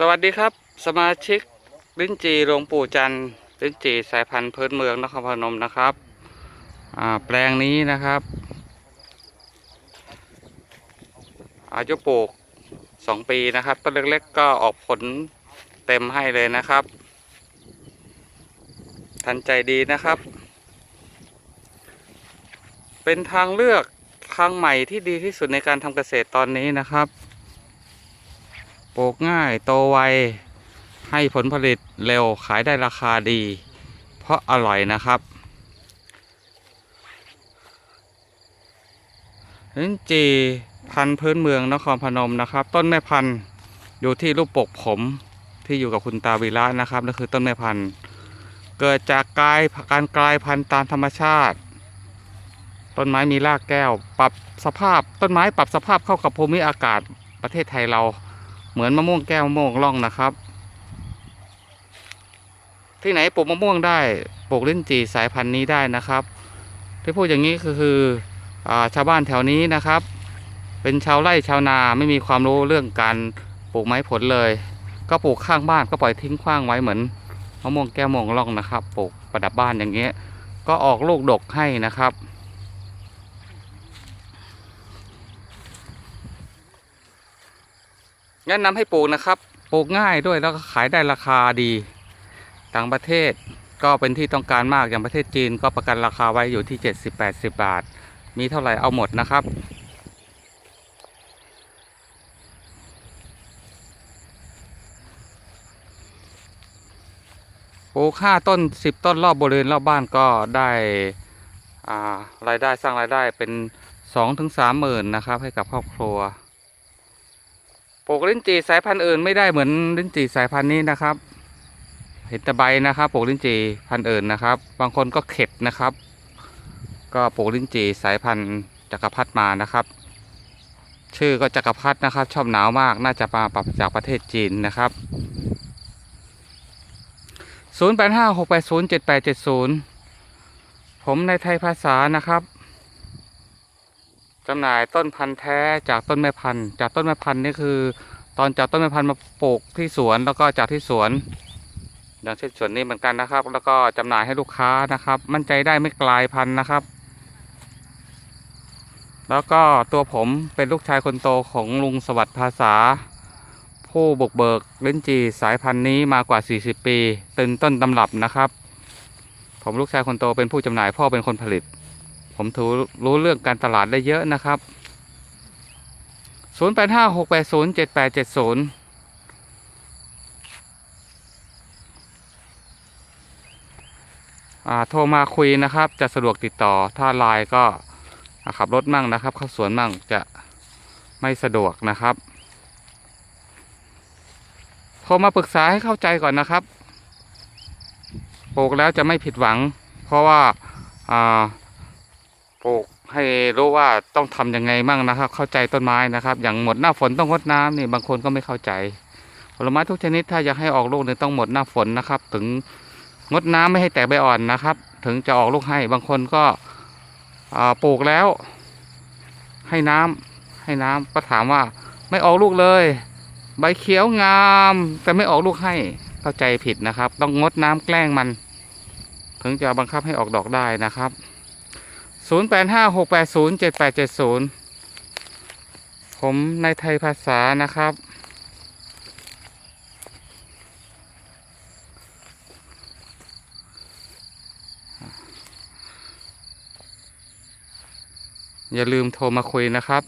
สวัสดีครับ สมาชิกลิ้นจีหลวงปู่จันทร์ลิ้นจีสายพันธุ์พื้นเมืองนครพนมนะครับแปลงนี้นะครับ อายุปลูกสองปีนะครับต้นเล็กๆก็ออกผลเต็มให้เลยนะครับ ทันใจดีนะครับ เป็นทางเลือกทางใหม่ที่ดีที่สุดในการทำเกษตรตอนนี้นะครับ ปลูกง่ายโตไว ให้ผลผลิตเร็วขายได้ราคาดี เพราะอร่อยนะครับลิ้นจีพันธุ์พื้นเมืองนครพนมนะครับ ต้นแม่พันธุ์อยู่ที่รูปปกผมที่อยู่กับคุณตาวีระนะครับนั่นคือต้นแม่พันธุ์เกิดจากกลายการกลายพันธุ์ตามธรรมชาติ ต้นไม้มีรากแก้ว ปรับสภาพต้นไม้ปรับสภาพเข้ากับภูมิอากาศประเทศไทยเรา เหมือนมะม่วงแก้วมะม่วงร่องนะครับ ที่ไหนปลูกมะม่วงได้ปลูกลิ้นจี่สายพันธุ์นี้ได้นะครับ ที่พูดอย่างนี้คือคืออชาวบ้านแถวนี้นะครับ เป็นชาวไร่ชาวนาไม่มีความรู้เรื่องการปลูกไม้ผลเลย ก็ปลูกข้างบ้านก็ปล่อยทิ้งขว้างไว้เหมือนมะม่วงแก้วมะม่วงร่องนะครับ ปลูกประดับบ้านอย่างเงี้ยก็ออกลูกดกให้นะครับ แนะนำให้ปลูกนะครับ ปลูกง่ายด้วยแล้วก็ขายได้ราคาดี ต่างประเทศก็เป็นที่ต้องการมากอย่างประเทศจีนก็ประกันราคาไว้อยู่ที่ 70-80 บาท มีเท่าไหร่เอาหมดนะครับปลูกห้าต้นสิบต้นรอบบริเวณรอบบ้านก็ได้ารายได้สร้างรายได้เป็นสองถึงสามหมื่นนะครับ ให้กับครอบครัว ปลูกลิ้นจี่สายพันธุ์อื่นไม่ได้เหมือนลิ้นจี่สายพันธุ์นี้นะครับ เห็นแต่ใบนะครับปลูกลิ้นจี่พันธุ์อื่นนะครับ บางคนก็เข็ดนะครับ ก็ปลูกลิ้นจี่สายพันธุ์จักรพรรดิมานะครับ ชื่อก็จักรพรรดินะครับ ชอบหนาวมากน่าจะมาปรับจากประเทศจีนนะครับ0 8 5 6 8 0 7 8 7 0 ผมในไทยภาษานะครับ จำหน่ายต้นพันธุ์แท้จากต้นแม่พันธุ์จากต้นแม่พันธุ์นี่คือ ตอนจากต้นแม่พันธุ์มาปลูกที่สวนแล้วก็จากที่สวนอย่างเช่นสวนนี้เหมือนกันนะครับ แล้วก็จำหน่ายให้ลูกค้านะครับ มั่นใจได้ไม่กลายพันธุ์นะครับ แล้วก็ตัวผมเป็นลูกชายคนโตของลุงสวัสดิ์ภาษา ผู้บุกเบิกลิ้นจีสายพันธุ์นี้มากว่า 40 ปีเป็นต้นตำรับนะครับ ผมลูกชายคนโตเป็นผู้จำหน่ายพ่อเป็นคนผลิต ผมถือรู้เรื่องการตลาดได้เยอะนะครับ 0856807870 โทรมาคุยนะครับ จะสะดวกติดต่อถ้าไลน์ก็ขับรถมั่งนะครับ เข้าสวนมั่งจะไม่สะดวกนะครับ โทรมาปรึกษาให้เข้าใจก่อนนะครับปลูกแล้วจะไม่ผิดหวัง เพราะว่าอ่า ปลูกให้รู้ว่าต้องทำยังไงมั่งนะครับ เข้าใจต้นไม้นะครับ อย่างหมดหน้าฝนต้องงดน้ำนี่บางคนก็ไม่เข้าใจ ผลไม้ทุกชนิดถ้าอยากให้ออกลูกเนี่ยต้องหมดหน้าฝนนะครับ ถึงงดน้ำไม่ให้แตกใบอ่อนนะครับ ถึงจะออกลูกให้บางคนก็ปลูกแล้ว ให้น้ำให้น้ำก็ถามว่าไม่ออกลูกเลย ใบเขียวงาม แต่ไม่ออกลูกให้เข้าใจผิดนะครับ ต้องงดน้ำแกล้งมัน ถึงจะบังคับให้ออกดอกได้นะครับ 0 8 5 6 8 0 7 8 7 0 ผมในไทยภาษานะครับ อย่าลืมโทรมาคุยนะครับ